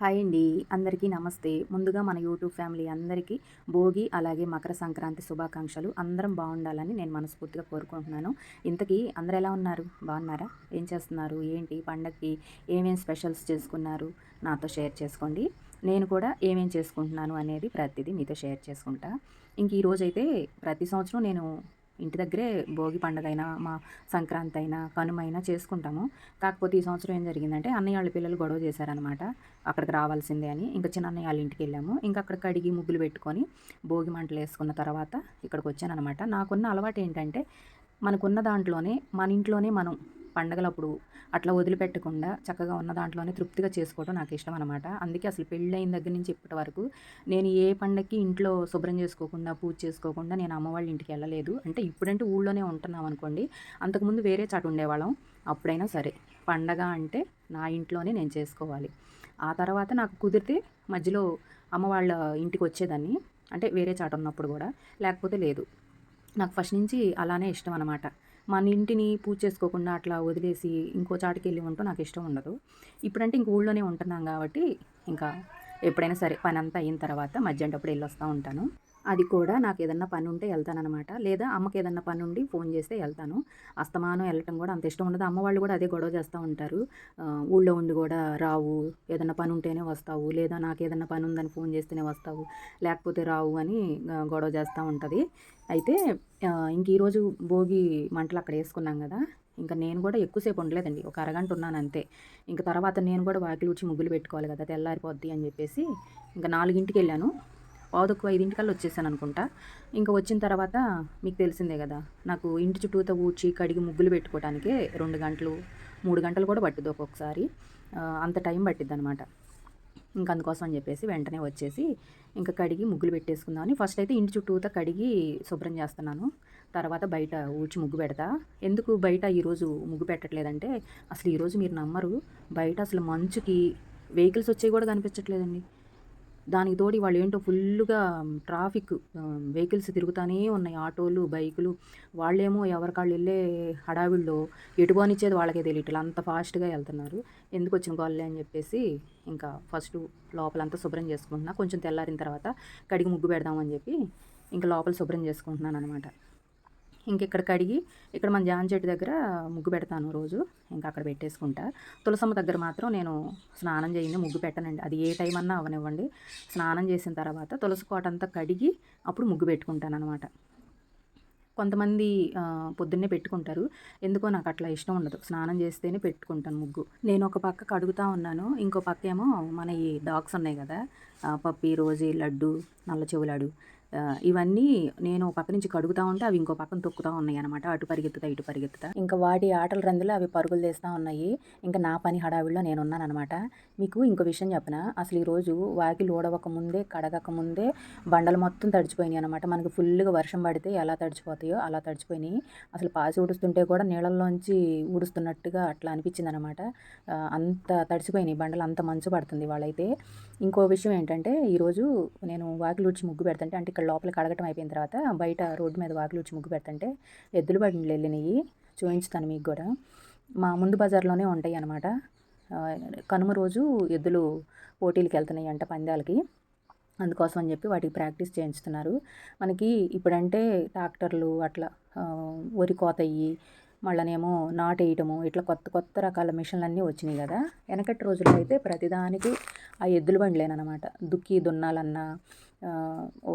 Hi అండి. అందరికీ నమస్తే. ముందుగా మన యూట్యూబ్ ఫ్యామిలీ అందరికీ భోగి అలాగే మకర సంక్రాంతి శుభాకాంక్షలు. అందరం బాగుండాలని నేను మనస్ఫూర్తిగా కోరుకుంటున్నాను. ఇంతకీ అందరు ఎలా ఉన్నారు? బాగున్నారా? ఏం చేస్తున్నారు? ఏంటి పండగకి ఏమేం స్పెషల్స్ చేసుకున్నారు? నాతో షేర్ చేసుకోండి. నేను కూడా ఏమేం చేసుకుంటున్నాను అనేది ప్రతిదీ మీతో షేర్ చేసుకుంటా. ఇంక ఈరోజైతే ప్రతి సంవత్సరం నేను ఇంటి దగ్గరే భోగి పండుగ అయినా మా సంక్రాంతి అయినా కనుమైనా చేసుకుంటాము. కాకపోతే ఈ సంవత్సరం ఏం జరిగిందంటే అన్నయ్య వాళ్ళ పిల్లలు గొడవ చేశారనమాట అక్కడికి రావాల్సిందే అని ఇంకా చిన్న అన్నయ్య వాళ్ళ ఇంటికి వెళ్ళాము. ఇంకా అక్కడ కడిగి ముగ్గులు పెట్టుకొని భోగి మంటలు వేసుకున్న తర్వాత ఇక్కడికి వచ్చానమాట నాకున్న అలవాటు ఏంటంటే మనకున్న దాంట్లోనే మన ఇంట్లోనే మనం పండగలప్పుడు అట్లా వదిలిపెట్టకుండా చక్కగా ఉన్న దాంట్లోనే తృప్తిగా చేసుకోవడం నాకు ఇష్టం అనమాట అందుకే అసలు పెళ్ళైన దగ్గర నుంచి ఇప్పటి వరకు నేను ఏ పండగకి ఇంట్లో శుభ్రం చేసుకోకుండా పూజ చేసుకోకుండా నేను అమ్మ వాళ్ళ ఇంటికి వెళ్ళలేదు. అంటే ఇప్పుడంటే ఊళ్ళోనే ఉంటున్నాం అనుకోండి అంతకుముందు వేరే చాటు ఉండేవాళ్ళం. అప్పుడైనా సరే పండగ అంటే నా ఇంట్లోనే నేను చేసుకోవాలి. ఆ తర్వాత నాకు కుదిరితే మధ్యలో అమ్మ వాళ్ళ ఇంటికి వచ్చేదాన్ని. అంటే వేరే చాట ఉన్నప్పుడు కూడా. లేకపోతే లేదు. నాకు ఫస్ట్ నుంచి అలానే ఇష్టం అనమాట మన ఇంటిని పూజ చేసుకోకుండా అట్లా వదిలేసి ఇంకో చాటుకి వెళ్ళి ఉంటాం నాకు ఇష్టం ఉండదు. ఇప్పుడంటే ఇంక ఊళ్ళోనే ఉంటున్నాం కాబట్టి ఇంకా ఎప్పుడైనా సరే పని అంతా అయిన తర్వాత మధ్యాహ్నప్పుడు వెళ్ళి వస్తూ ఉంటాను. అది కూడా నాకు ఏదన్నా పని ఉంటే వెళ్తానమాట లేదా అమ్మకి ఏదన్నా పని ఉండి ఫోన్ చేస్తే వెళ్తాను అస్తమానం వెళ్ళటం కూడా అంత ఇష్టం ఉండదు. అమ్మ వాళ్ళు కూడా అదే గొడవ చేస్తూ ఉంటారు. ఊళ్ళో ఉండి కూడా రావు. ఏదన్నా పని ఉంటేనే వస్తావు. లేదా నాకు ఏదన్నా పని ఉందని ఫోన్ చేస్తేనే వస్తావు. లేకపోతే రావు అని గొడవ చేస్తూ ఉంటుంది. అయితే ఇంక ఈరోజు భోగి మంటలు అక్కడ వేసుకున్నాం కదా. ఇంకా నేను కూడా ఎక్కువసేపు ఉండలేదండి. ఒక అరగంట ఉన్నాను అంతే. ఇంకా తర్వాత నేను కూడా వాకిలి ఊడ్చి ముగ్గులు పెట్టుకోవాలి కదా. తెల్లారిపోద్ది అని చెప్పేసి ఇంకా నాలుగింటికి వెళ్ళాను. పావుదక్కువ ఐదింటికల్లా వచ్చేసాను అనుకుంటా ఇంకా వచ్చిన తర్వాత మీకు తెలిసిందే కదా నాకు ఇంటి చుట్టూతో ఊడ్చి కడిగి ముగ్గులు పెట్టుకోవడానికి రెండు గంటలు మూడు గంటలు కూడా పట్టుద్ది ఒక్కొక్కసారి. అంత టైం పట్టిద్ది అనమాట ఇంకా అందుకోసం అని చెప్పేసి వెంటనే వచ్చేసి ఇంకా కడిగి ముగ్గులు పెట్టేసుకుందామని ఫస్ట్ అయితే ఇంటి చుట్టూతో కడిగి శుభ్రం చేస్తున్నాను. తర్వాత బయట ఊడ్చి ముగ్గు పెడతా. ఎందుకు బయట ఈరోజు ముగ్గు పెట్టట్లేదంటే అసలు ఈరోజు మీరు నమ్మరు బయట అసలు మంచుకి వెహికల్స్ వచ్చేవి కూడా కనిపించట్లేదండి. దానికి తోడి వాళ్ళు ఏంటో ఫుల్గా ట్రాఫిక్ వెహికల్స్ తిరుగుతూనే ఉన్నాయి. ఆటోలు బైకులు. వాళ్ళేమో ఎవరికాళ్ళు వెళ్ళే హడావిల్లో ఎటు పోనిచ్చేది వాళ్ళకే తెలియట్లేదు అంత ఫాస్ట్గా వెళ్తున్నారు. ఎందుకు వచ్చిన గోళ్ళే అని చెప్పేసి ఇంకా ఫస్ట్ లోపలంతా శుభ్రం చేసుకుంటున్నా. కొంచెం తెల్లారిన తర్వాత కడిగి ముగ్గు పెడదామని చెప్పి ఇంకా లోపల శుభ్రం చేసుకుంటున్నాను అనమాట ఇంకెక్కడ కడిగి ఇక్కడ మన జాన్ చెట్టు దగ్గర ముగ్గు పెడతాను రోజు. ఇంకా అక్కడ పెట్టేసుకుంటా. తులసమ్మ దగ్గర మాత్రం నేను స్నానం చేయండి ముగ్గు పెట్టనండి. అది ఏ టైం అన్నా అవనివ్వండి. స్నానం చేసిన తర్వాత తులసి కోట అంతా కడిగి అప్పుడు ముగ్గు పెట్టుకుంటాను అనమాట కొంతమంది పొద్దున్నే పెట్టుకుంటారు. ఎందుకో నాకు అట్లా ఇష్టం ఉండదు. స్నానం చేస్తేనే పెట్టుకుంటాను ముగ్గు. నేను ఒక పక్క కడుగుతూ ఉన్నాను. ఇంకో పక్క ఏమో మన ఈ డాగ్స్ ఉన్నాయి కదా పప్పి రోజీ లడ్డు నల్ల చెవులాడు. ఇవన్నీ నేను పక్క నుంచి కడుగుతూ ఉంటే అవి ఇంకో పక్కన తొక్కుతూ ఉన్నాయి అనమాట అటు పరిగెత్తుతా ఇటు పరిగెత్తుతా. ఇంకా వాటి ఆటల రందులో అవి పరుగులు తీస్తూ ఉన్నాయి. ఇంకా నా పని హడావిడిలో నేను ఉన్నానమాట మీకు ఇంకో విషయం చెప్పిన? అసలు ఈరోజు వాకిలు ఊడవక ముందే కడగక ముందే బండలు మొత్తం తడిచిపోయినాయి అనమాట మనకి ఫుల్గా వర్షం పడితే ఎలా తడిచిపోతాయో అలా తడిచిపోయినాయి. అసలు పాసి ఊడుస్తుంటే కూడా నీళ్ళల్లోంచి ఊడుస్తున్నట్టుగా అట్లా అనిపించింది అనమాట అంత తడిచిపోయినాయి. బండలు అంత మంచు పడుతుంది వాళ్ళైతే ఇంకో విషయం ఏంటంటే ఈరోజు నేను వాకిలు ఊడ్చి ముగ్గు పెడతంటే అంటే ఇక్కడ లోపల కడగటం అయిపోయిన తర్వాత బయట రోడ్డు మీద వాకిలు వచ్చి ముగ్గు పెడతంటే ఎద్దులు బండ్లు వెళ్ళినాయి చూపించుతాను మీకు కూడా. మా ముందు బజార్లోనే ఉంటాయి అనమాట కనుమ రోజు ఎద్దులు పోటీలకు వెళ్తున్నాయి అంట పందాలకి. అందుకోసం అని చెప్పి వాటికి ప్రాక్టీస్ చేయించుతున్నారు. మనకి ఇప్పుడంటే ట్రాక్టర్లు అట్లా వరి కోతయ్యి మళ్ళనేమో నాటేయటము ఇట్లా కొత్త కొత్త రకాల మిషన్లన్నీ వచ్చినాయి కదా. వెనకటి రోజుల్లో అయితే ప్రతిదానికి ఆ ఎద్దుల బండ్లేనమాట దుక్కి దున్నాలన్నా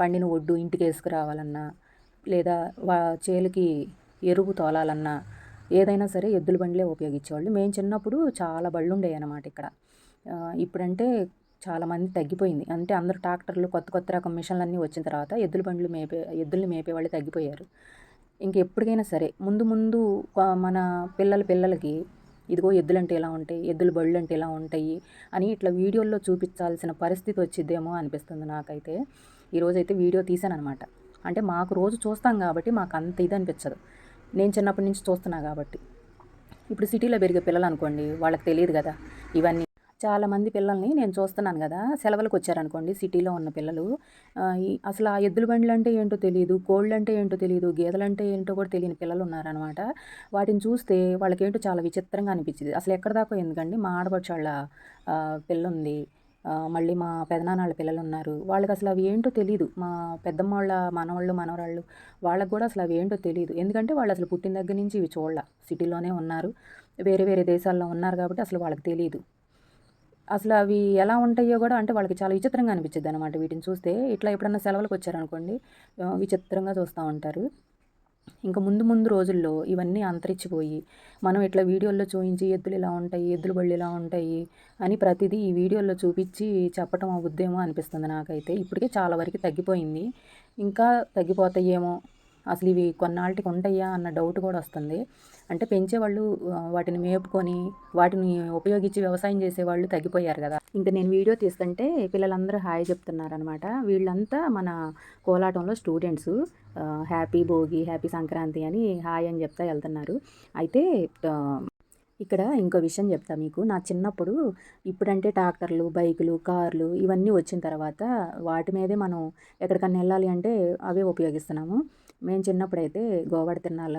పండిన ఒడ్డు ఇంటికి వేసుకురావాలన్నా లేదా వా చేలకి ఎరువు తోలాలన్నా ఏదైనా సరే ఎద్దుల బండ్లే ఉపయోగించేవాళ్ళు. మేము చిన్నప్పుడు చాలా బళ్ళు ఉండేవి అనమాట ఇక్కడ ఇప్పుడంటే చాలామంది తగ్గిపోయింది. అంటే అందరూ ట్రాక్టర్లు కొత్త కొత్త రకం మిషన్లన్నీ వచ్చిన తర్వాత ఎద్దుల బండ్లు మేపే ఎద్దుల్ని మేపే వాళ్ళు తగ్గిపోయారు. ఇంకెప్పటికైనా సరే ముందు ముందు మన పిల్లల పిల్లలకి ఇదిగో ఎద్దులంటే ఎలా ఉంటాయి ఎద్దుల బళ్ళు అంటే ఎలా ఉంటాయి అని ఇట్లా వీడియోల్లో చూపించాల్సిన పరిస్థితి వచ్చిద్దేమో అనిపిస్తుంది నాకైతే. ఈరోజైతే వీడియో తీసాను అనమాట అంటే మాకు రోజు చూస్తాం కాబట్టి మాకు అంత ఇది అనిపించదు. నేను చిన్నప్పటి నుంచి చూస్తున్నా కాబట్టి. ఇప్పుడు సిటీలో పెరిగే పిల్లలు అనుకోండి వాళ్ళకి తెలియదు కదా ఇవన్నీ చాలామంది పిల్లల్ని నేను చూస్తున్నాను కదా సెలవులకు వచ్చారనుకోండి సిటీలో ఉన్న పిల్లలు. అసలు ఆ ఎద్దుల బండ్లు అంటే ఏంటో తెలియదు కోళ్ళు అంటే ఏంటో తెలియదు గేదెలు అంటే ఏంటో కూడా తెలియని పిల్లలు ఉన్నారనమాట వాటిని చూస్తే వాళ్ళకేంటో చాలా విచిత్రంగా అనిపించింది అసలు ఎక్కడ దాకా ఎందుకండి? మా ఆడపడుచు వాళ్ళ పిల్ల ఉంది మళ్ళీ మా పెదనాన్నళ్ళ పిల్లలు ఉన్నారు వాళ్ళకి అసలు అవి ఏంటో తెలియదు మా పెద్దమ్మ వాళ్ళ మనవాళ్ళు మనవరాళ్ళు వాళ్ళకి కూడా అసలు అవి ఏంటో తెలియదు ఎందుకంటే వాళ్ళు అసలు పుట్టిన దగ్గర నుంచి ఇవి చూడాల. సిటీలోనే ఉన్నారు. వేరే వేరే దేశాల్లో ఉన్నారు కాబట్టి అసలు వాళ్ళకి తెలియదు అసలు అవి ఎలా ఉంటాయో కూడా అంటే వాళ్ళకి చాలా విచిత్రంగా అనిపించింది అనమాట వీటిని చూస్తే ఇట్లా ఎప్పుడన్నా సెలవులకు వచ్చారనుకోండి విచిత్రంగా చూస్తూ ఉంటారు. ఇంకా ముందు ముందు రోజుల్లో ఇవన్నీ అంతరించిపోయి మనం ఇట్లా వీడియోల్లో చూపించి ఎద్దులు ఇలా ఉంటాయి ఎద్దుల బళ్ళు ఇలా ఉంటాయి అని ప్రతిదీ ఈ వీడియోల్లో చూపించి చెప్పటం అవుద్దేమో అనిపిస్తుంది నాకైతే. ఇప్పటికే చాలా వరకు తగ్గిపోయింది. ఇంకా తగ్గిపోతాయేమో అసలు ఇవి కొన్నాళ్ళకి ఉంటాయా అన్న డౌట్ కూడా వస్తుంది. అంటే పెంచేవాళ్ళు వాటిని మేపుకొని వాటిని ఉపయోగించి వ్యవసాయం చేసేవాళ్ళు తగ్గిపోయారు కదా. ఇంకా నేను వీడియో తీస్తుంటే పిల్లలందరూ హాయ్ చెప్తున్నారనమాట వీళ్ళంతా మన కోలాటంలో students happy Bhogi happy Sankranti అని హాయ్ అని చెప్తా వెళ్తున్నారు. అయితే ఇక్కడ ఇంకో విషయం చెప్తా మీకు. నా చిన్నప్పుడు ఇప్పుడంటే ట్రాక్టర్లు బైకులు కార్లు ఇవన్నీ వచ్చిన తర్వాత వాటి మీదే మనం ఎక్కడికన్నా వెళ్ళాలి అంటే అవే ఉపయోగిస్తున్నాము. మేము చిన్నప్పుడైతే గోవాడ తిన్నాల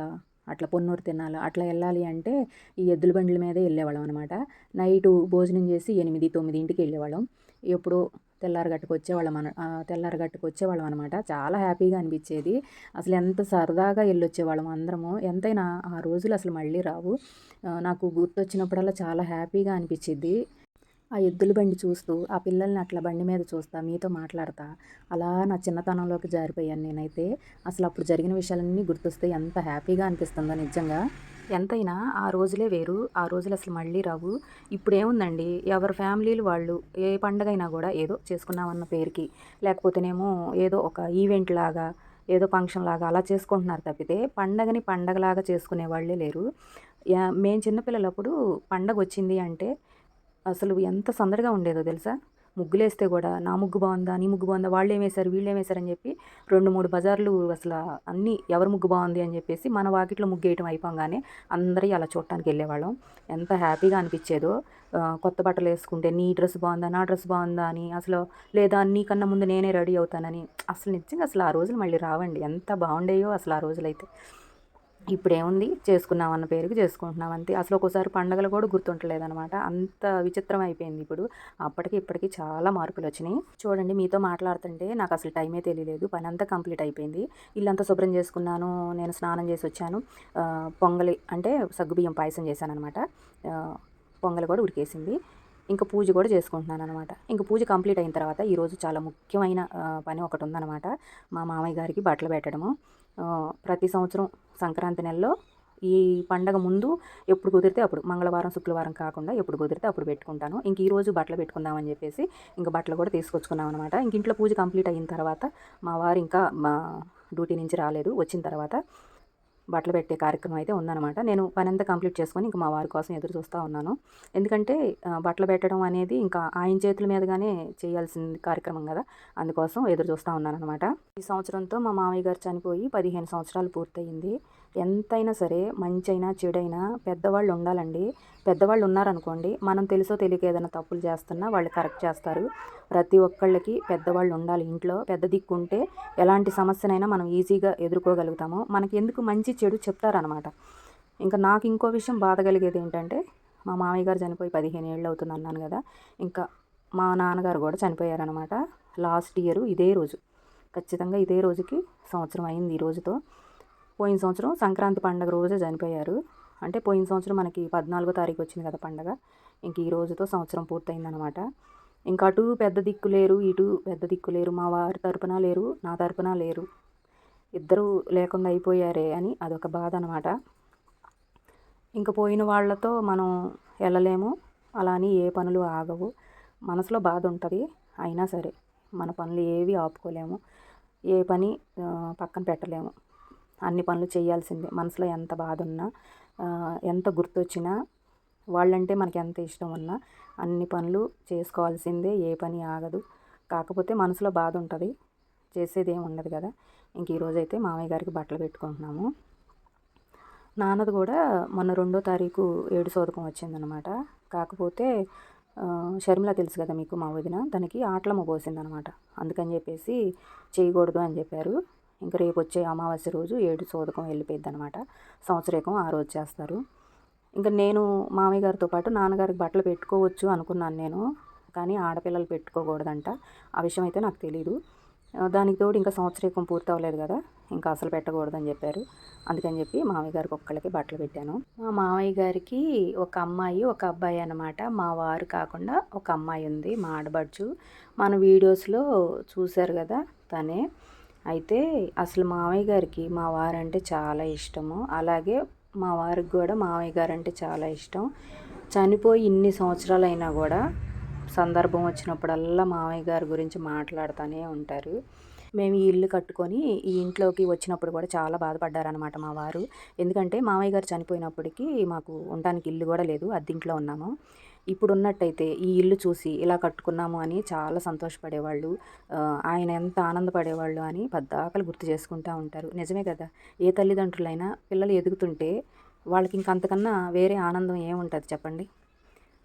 అట్లా పొన్నూరు తిన్నాల అట్లా వెళ్ళాలి అంటే ఈ ఎద్దుల బండ్ల మీదే వెళ్ళేవాళ్ళం అనమాట నైటు భోజనం చేసి ఎనిమిది తొమ్మిది ఇంటికి వెళ్ళేవాళ్ళం. ఎప్పుడు తెల్లారగట్టుకు వచ్చేవాళ్ళం అన ఆ, తెల్లారగట్టుకు వచ్చేవాళ్ళం అనమాట చాలా హ్యాపీగా అనిపించేది. అసలు ఎంత సరదాగా వెళ్ళొచ్చేవాళ్ళం అందరము. ఎంతైనా ఆ రోజులు అసలు మళ్ళీ రావు. నాకు గుర్తొచ్చినప్పుడల్లా చాలా హ్యాపీగా అనిపించింది ఆ ఎద్దుల బండి చూస్తూ ఆ పిల్లల్ని అట్లా బండి మీద చూస్తా మీతో మాట్లాడతా. అలా నా చిన్నతనంలోకి జారిపోయాను నేనైతే. అసలు అప్పుడు జరిగిన విషయాలన్నీ గుర్తొస్తే ఎంత హ్యాపీగా అనిపిస్తుందో నిజంగా. ఎంతైనా ఆ రోజులే వేరు. ఆ రోజులు అసలు మళ్ళీ రావు. ఇప్పుడేముందండి? ఎవరి ఫ్యామిలీలు వాళ్ళు ఏ పండగ అయినా కూడా ఏదో చేసుకున్నామన్న పేరుకి. లేకపోతేనేమో ఏదో ఒక ఈవెంట్ లాగా ఏదో ఫంక్షన్ లాగా అలా చేసుకుంటున్నారు తప్పితే పండగని పండగలాగా చేసుకునే వాళ్ళే లేరు. యా- మేము చిన్నపిల్లలప్పుడు పండగ వచ్చింది అంటే అసలు ఎంత సందడిగా ఉండేదో తెలుసా? ముగ్గులేస్తే కూడా నా ముగ్గు బాగుందా నీ ముగ్గు బాగుందా వాళ్ళు ఏమేశారు వీళ్ళు ఏమేశారు అని చెప్పి రెండు మూడు బజార్లు అసలు అన్నీ ఎవరి ముగ్గు బాగుంది అని చెప్పేసి మన వాకిట్లో ముగ్గు వేయటం అయిపోగానే అందరి అలా చూడటానికి వెళ్ళేవాళ్ళం. ఎంత హ్యాపీగా అనిపించేదో. కొత్త బట్టలు వేసుకుంటే నీ డ్రెస్ బాగుందా నా డ్రెస్ బాగుందా అని అసలు లేదా నీకన్నా ముందు నేనే రెడీ అవుతానని. అసలు నిజంగా అసలు ఆ రోజులు మళ్ళీ రావండి. ఎంత బాగుండేయో అసలు ఆ రోజులైతే. ఇప్పుడేముంది? చేసుకున్నాం అన్న పేరుకి చేసుకుంటున్నాం అంతే. అసలు ఒక్కోసారి పండగలు కూడా గుర్తుంటలేదు అనమాట అంత విచిత్రం అయిపోయింది ఇప్పుడు. అప్పటికి ఇప్పటికి చాలా మార్పులు వచ్చినాయి. చూడండి మీతో మాట్లాడుతుంటే నాకు అసలు టైమే తెలియలేదు. పని అంతా కంప్లీట్ అయిపోయింది. ఇల్లంతా శుభ్రం చేసుకున్నాను. నేను స్నానం చేసి వచ్చాను. పొంగలి అంటే సగ్గుబియ్యం పాయసం చేశాను అనమాట పొంగలి కూడా ఉడికేసింది. ఇంకా పూజ కూడా చేసుకుంటున్నాను అనమాట ఇంకా పూజ కంప్లీట్ అయిన తర్వాత ఈరోజు చాలా ముఖ్యమైన పని ఒకటి ఉందన్నమాట. మా మామయ్య గారికి బట్టలు పెట్టడము. ప్రతి సంవత్సరం సంక్రాంతి నెలలో ఈ పండగ ముందు ఎప్పుడు కుదిరితే అప్పుడు మంగళవారం శుక్రవారం కాకుండా ఎప్పుడు కుదిరితే అప్పుడు పెట్టుకుంటాను. ఇంక ఈరోజు బట్టలు పెట్టుకుందామని చెప్పేసి ఇంకా బట్టలు కూడా తీసుకొచ్చుకున్నాం అనమాట ఇంక ఇంట్లో పూజ కంప్లీట్ అయిన తర్వాత మా వారు ఇంకా మా డ్యూటీ నుంచి రాలేదు. వచ్చిన తర్వాత బట్టలు పెట్టే కార్యక్రమం అయితే ఉందన్నమాట. నేను పనంతా కంప్లీట్ చేసుకొని ఇంకా మా వారి కోసం ఎదురు చూస్తూ ఉన్నాను. ఎందుకంటే బట్టలు పెట్టడం అనేది ఇంకా ఆయన చేతుల మీదగానే చేయాల్సిన కార్యక్రమం కదా. అందుకోసం ఎదురు చూస్తూ ఉన్నాను అనమాట ఈ సంవత్సరంతో మా మామయ్య గారు చనిపోయి పదిహేను సంవత్సరాలు పూర్తయింది. ఎంతైనా సరే మంచైనా చెడైనా పెద్దవాళ్ళు ఉండాలండి. పెద్దవాళ్ళు ఉన్నారనుకోండి మనం తెలుసో తెలియక ఏదైనా తప్పులు చేస్తున్నా వాళ్ళు కరెక్ట్ చేస్తారు. ప్రతి ఒక్కళ్ళకి పెద్దవాళ్ళు ఉండాలి ఇంట్లో. పెద్ద దిక్కు ఉంటే ఎలాంటి సమస్యనైనా మనం ఈజీగా ఎదుర్కోగలుగుతాము. మనకి ఎందుకు మంచి చెడు చెప్తారనమాట ఇంకా నాకు ఇంకో విషయం బాధ కలిగేది ఏంటంటే మా మామయ్య గారు చనిపోయి పదిహేను ఏళ్ళు అవుతుంది అన్నాను కదా ఇంకా మా నాన్నగారు కూడా చనిపోయారనమాట లాస్ట్ ఇయర్ ఇదే రోజు. ఖచ్చితంగా ఇదే రోజుకి సంవత్సరం అయింది ఈ రోజుతో. పోయిన సంవత్సరం సంక్రాంతి పండగ రోజే చనిపోయారు. అంటే పోయిన సంవత్సరం మనకి పద్నాలుగో తారీఖు వచ్చింది కదా పండగ. ఇంక ఈ రోజుతో సంవత్సరం పూర్తయిందనమాట. ఇంకా అటు పెద్ద దిక్కు లేరు ఇటు పెద్ద దిక్కు లేరు మా వారి తరపున లేరు నా తరపున లేరు. ఇద్దరు లేకుండా అయిపోయారే అని అదొక బాధ అనమాట ఇంకా పోయిన వాళ్ళతో మనం వెళ్ళలేము అలా అని ఏ పనులు ఆగవు. మనసులో బాధ ఉంటుంది అయినా సరే మన పనులు ఏవి ఆపుకోలేము ఏ పని పక్కన పెట్టలేము. అన్ని పనులు చేయాల్సిందే. మనసులో ఎంత బాధ ఉన్నా ఎంత గుర్తొచ్చినా వాళ్ళంటే మనకి ఎంత ఇష్టం ఉన్నా అన్ని పనులు చేసుకోవాల్సిందే. ఏ పని ఆగదు. కాకపోతే మనసులో బాధ ఉంటుంది చేసేది ఏమి ఉండదు కదా. ఇంక ఈరోజైతే మామయ్య గారికి బట్టలు పెట్టుకుంటున్నాము. నాన్నది కూడా మొన్న రెండో తారీఖు ఏడు సోదకం వచ్చిందనమాట. కాకపోతే షర్మిల తెలుసు కదా మీకు మా వదిన. దానికి ఆటలమ్మ పోసిందనమాట. అందుకని చెప్పేసి చేయకూడదు అని చెప్పారు. ఇంకా రేపు వచ్చే అమావాస్య రోజు ఏడు సోదకం వెళ్ళిపోయింది అనమాట సంవత్సరేకం ఆ రోజు చేస్తారు ఇంకా నేను మామయ్య గారితో పాటు నాన్నగారికి బట్టలు పెట్టుకోవచ్చు అనుకున్నాను నేను. కానీ ఆడపిల్లలు పెట్టుకోకూడదంట. ఆ విషయం అయితే నాకు తెలీదు. దానికి తోడు ఇంకా సంవత్సరకం పూర్తి అవ్వలేదు కదా. ఇంకా అసలు పెట్టకూడదని చెప్పారు. అందుకని చెప్పి మామయ్య గారికి ఒక్కళ్ళకి బట్టలు పెట్టాను. మా మామయ్య గారికి ఒక అమ్మాయి ఒక అబ్బాయి అనమాట మా వారు కాకుండా ఒక అమ్మాయి ఉంది మా ఆడబడుచు మన వీడియోస్లో చూశారు కదా తనే. అయితే అసలు మామయ్య గారికి మా వారంటే చాలా ఇష్టము. అలాగే మా వారికి కూడా మామయ్య గారు అంటే చాలా ఇష్టం. చనిపోయి ఇన్ని సంవత్సరాలైనా కూడా సందర్భం వచ్చినప్పుడల్లా మామయ్య గారి గురించి మాట్లాడుతూనే ఉంటారు. మేము ఈ ఇల్లు కట్టుకొని ఈ ఇంట్లోకి వచ్చినప్పుడు కూడా చాలా బాధపడ్డారనమాట మా వారు. ఎందుకంటే మామయ్య గారు చనిపోయినప్పటికీ మాకు ఉండడానికి ఇల్లు కూడా లేదు. అద్దింట్లో ఉన్నాము. ఇప్పుడు ఉన్నట్టయితే ఈ ఇల్లు చూసి ఇలా కట్టుకున్నాము అని చాలా సంతోషపడేవాళ్ళు ఆయన ఎంత ఆనందపడేవాళ్ళు అని పద్దాకలు గుర్తు చేసుకుంటూ ఉంటారు. నిజమే కదా? ఏ తల్లిదండ్రులైనా పిల్లలు ఎదుగుతుంటే వాళ్ళకి ఇంకంతకన్నా వేరే ఆనందం ఏముంటుంది చెప్పండి?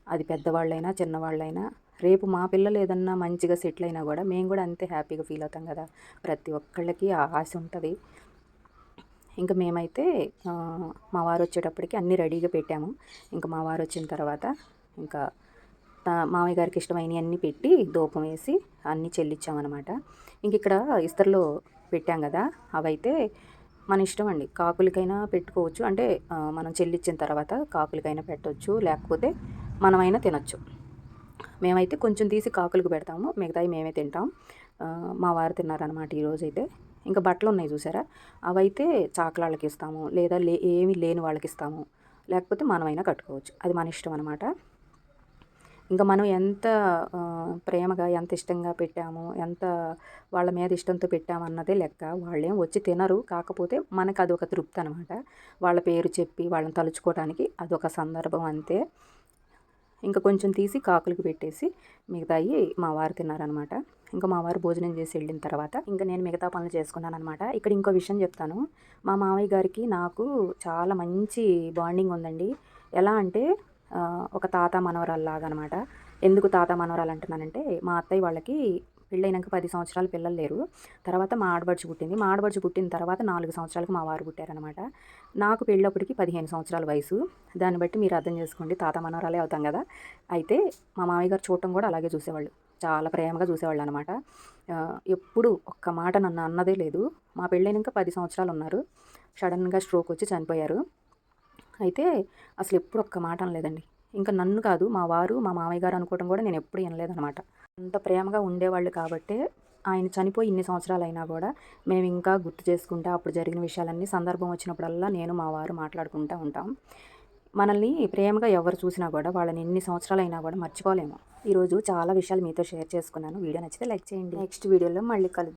అది పెద్దవాళ్ళైనా చిన్నవాళ్ళైనా రేపు మా పిల్లలు ఏదన్నా మంచిగా సెటిల్ అయినా కూడా మేము కూడా అంతే హ్యాపీగా ఫీల్ అవుతాం కదా? ప్రతి ఒక్కళ్ళకి ఆ ఆశ ఉంటుంది. ఇంకా మేమైతే మా వారు వచ్చేటప్పటికి అన్నీ రెడీగా పెట్టాము. ఇంకా మా వారు వచ్చిన తర్వాత ఇంకా మామయ్య గారికి ఇష్టమైనవి అన్నీ పెట్టి దూపం వేసి అన్నీ చెల్లించామన్నమాట ఇంక ఇక్కడ ఇస్తర్లో పెట్టాం కదా అవైతే మన ఇష్టం అండి. కాకులకైనా పెట్టుకోవచ్చు. అంటే మనం చెల్లించిన తర్వాత కాకులకైనా పెట్టవచ్చు లేకపోతే మనమైనా తినచ్చు. మేమైతే కొంచెం తీసి కాకులకు పెడతాము. మిగతాయి మేమే తింటాం. మా వారు తిన్నారనమాట ఈరోజైతే ఇంకా బట్టలు ఉన్నాయి చూసారా? అవైతే చాకలాళ్ళకి ఇస్తాము. లేదా లే ఏమీ లేని వాళ్ళకి ఇస్తాము. లేకపోతే మనమైనా కట్టుకోవచ్చు. అది మన ఇష్టం అనమాట ఇంకా మనం ఎంత ప్రేమగా ఎంత ఇష్టంగా పెట్టాము ఎంత వాళ్ళ మీద ఇష్టంతో పెట్టామన్నదే లెక్క. వాళ్ళేం వచ్చి తినరు. కాకపోతే మనకు అదొక తృప్తి అనమాట వాళ్ళ పేరు చెప్పి వాళ్ళని తలుచుకోవడానికి అదొక సందర్భం అంతే. ఇంకా కొంచెం తీసి కాకులకు పెట్టేసి మిగతాయి మా వారు తిన్నారనమాట. ఇంకా మా వారు భోజనం చేసి వెళ్ళిన తర్వాత ఇంకా నేను మిగతా పనులు చేసుకున్నాను అనమాట ఇక్కడ ఇంకో విషయం చెప్తాను. మా మామయ్య గారికి నాకు చాలా మంచి బాండింగ్ ఉందండి. ఎలా అంటే ఒక తాత మనవరాల్లాగా అనమాట ఎందుకు తాత మనవరాలు అంటున్నానంటే మా అత్తయ్య వాళ్ళకి పెళ్ళైనాక పది సంవత్సరాలు పిల్లలు లేరు. తర్వాత మా ఆడబడుచు పుట్టింది. మా ఆడబడుచు పుట్టిన తర్వాత నాలుగు సంవత్సరాలకు మా వారు పుట్టారనమాట. నాకు పెళ్ళప్పటికి పదిహేను సంవత్సరాల వయసు. దాన్ని బట్టి మీరు అర్థం చేసుకోండి తాత మనవరాలే అవుతాం కదా. అయితే మా మామయ్య గారు చూడటం కూడా అలాగే చూసేవాళ్ళు. చాలా ప్రేమగా చూసేవాళ్ళు అనమాట ఎప్పుడు ఒక్క మాట నన్ను అన్నదే లేదు. మా పెళ్ళైనాక పది సంవత్సరాలు ఉన్నారు. సడన్గా స్ట్రోక్ వచ్చి చనిపోయారు. అయితే అసలు ఎప్పుడు ఒక్క మాట అనలేదండి. ఇంకా నన్ను కాదు మా వారు మా మామయ్య గారు అనుకోవడం కూడా నేను ఎప్పుడు వినలేదనమాట అంత ప్రేమగా ఉండేవాళ్ళు కాబట్టే ఆయన చనిపోయి ఇన్ని సంవత్సరాలు అయినా కూడా మేము ఇంకా గుర్తు చేసుకుంటా అప్పుడు జరిగిన విషయాలన్నీ సందర్భం వచ్చినప్పుడల్లా నేను మా వారు మాట్లాడుకుంటూ ఉంటాం. మనల్ని ప్రేమగా ఎవరు చూసినా కూడా వాళ్ళని ఎన్ని సంవత్సరాలు అయినా కూడా మర్చిపోలేము. ఈరోజు చాలా విషయాలు మీతో షేర్ చేసుకున్నాను. వీడియో నచ్చితే లైక్ చేయండి. నెక్స్ట్ వీడియోలో మళ్ళీ కలుద్దాం.